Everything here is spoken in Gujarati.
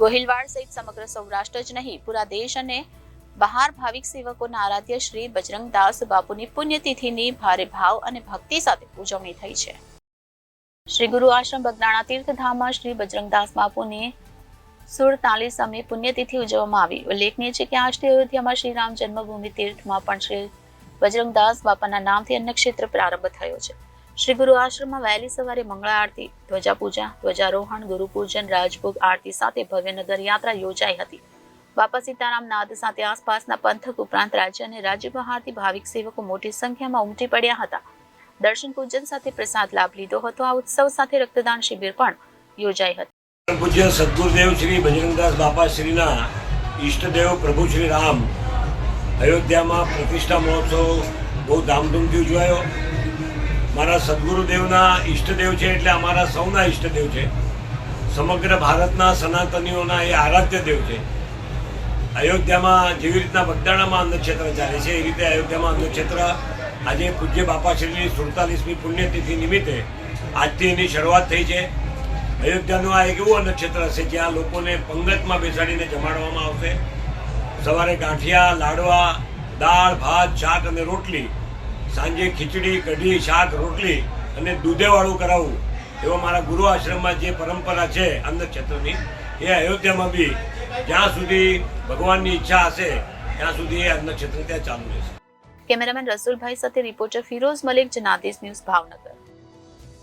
ગોહિલવાડ સહિત સમગ્ર સૌરાષ્ટ્ર જ નહીં, પૂરા દેશ અને બહાર ભાવિક સેવકોના આરાધ્ય શ્રી બજરંગદાસ બાપુની પુણ્યતિથિની ભારે ભાવ અને ભક્તિ સાથે ઉજવણી થઈ છે. શ્રી ગુરુ આશ્રમ બગદાણા તીર્થધામમાં શ્રી બજરંગદાસ બાપુની સુડતાલીસમી પુણ્યતિથિ ઉજવવામાં આવી. ઉલ્લેખનીય છે કે આજથી અયોધ્યામાં શ્રી રામ જન્મભૂમિ તીર્થમાં પણ શ્રી બજરંગદાસ બાપાના નામથી અન્ય ક્ષેત્ર પ્રારંભ થયો છે. શ્રી ગુરુ આશ્રમમાં વહેલી સવારે મંગળા આરતી ધ્વજા પૂજા ધ્વજારોહણ, ગુરુપૂજન, રાજભોગ આરતી સાથે ભવ્ય યાત્રા યોજાઈ હતી. બાપા સીતારામ નાદ સાથે આસપાસના પંથક ઉપરાંત રાજ્ય અને રાજ્ય બહારથી ભાવિક સેવકો મોટી સંખ્યામાં ઉમટી પડ્યા હતા. દર્શન પૂજન સાથે પ્રસાદ લાભ લીધો હતો. આ ઉત્સવ સાથે રક્તદાન શિબિર પણ યોજાઈ હતી. પૂજ્ય સદગુરુદેવ શ્રી બજરંગદાસ બાપા શ્રીના ઈષ્ટદેવ પ્રભુ શ્રી રામ અયોધ્યામાં પ્રતિષ્ઠા મહોત્સવ બહુ ધામધૂમથી ઉજવાયો. મારા સદગુરુદેવના ઈષ્ટદેવ છે એટલે અમારા સૌના ઈષ્ટદેવ છે. સમગ્ર ભારતના સનાતનીઓના એ આરાધ્ય દેવ છે. અયોધ્યામાં જેવી રીતના બગદાણામાં અન્નક્ષેત્ર ચાલે છે, એ રીતે અયોધ્યામાં અન્નક્ષેત્ર આજે પૂજ્ય બાપાશ્રીની સુડતાલીસમી પુણ્યતિથિ નિમિત્તે આજથી એની શરૂઆત થઈ છે. અયોધ્યાનું આ એક એવું અન્નક્ષેત્ર હશે જ્યાં લોકોને પંગતમાં બેસાડીને જમાડવામાં આવશે. સવારે ગાંઠિયા, લાડવા, દાળ, ભાત, શાક અને રોટલી સાંજે ખીચડી, કઢી, શાક, રોટલી અને દૂધેવાળું કરાવવું એવો મારા ગુરુ આશ્રમમાં જે પરંપરા છે અન્નક્ષેત્રની એ અયોધ્યામાં બી જ્યાં સુધી ભગવાનની ઈચ્છા હશે, ત્યાં સુધી એ અન્નક્ષેત્ર ત્યાં ચાલુ રહેશે. કેમેરામેન રસુલભાઈ સાથે રિપોર્ટર ફિરોઝ મલિક, જનાદેશ ન્યૂઝ ભાવનગર.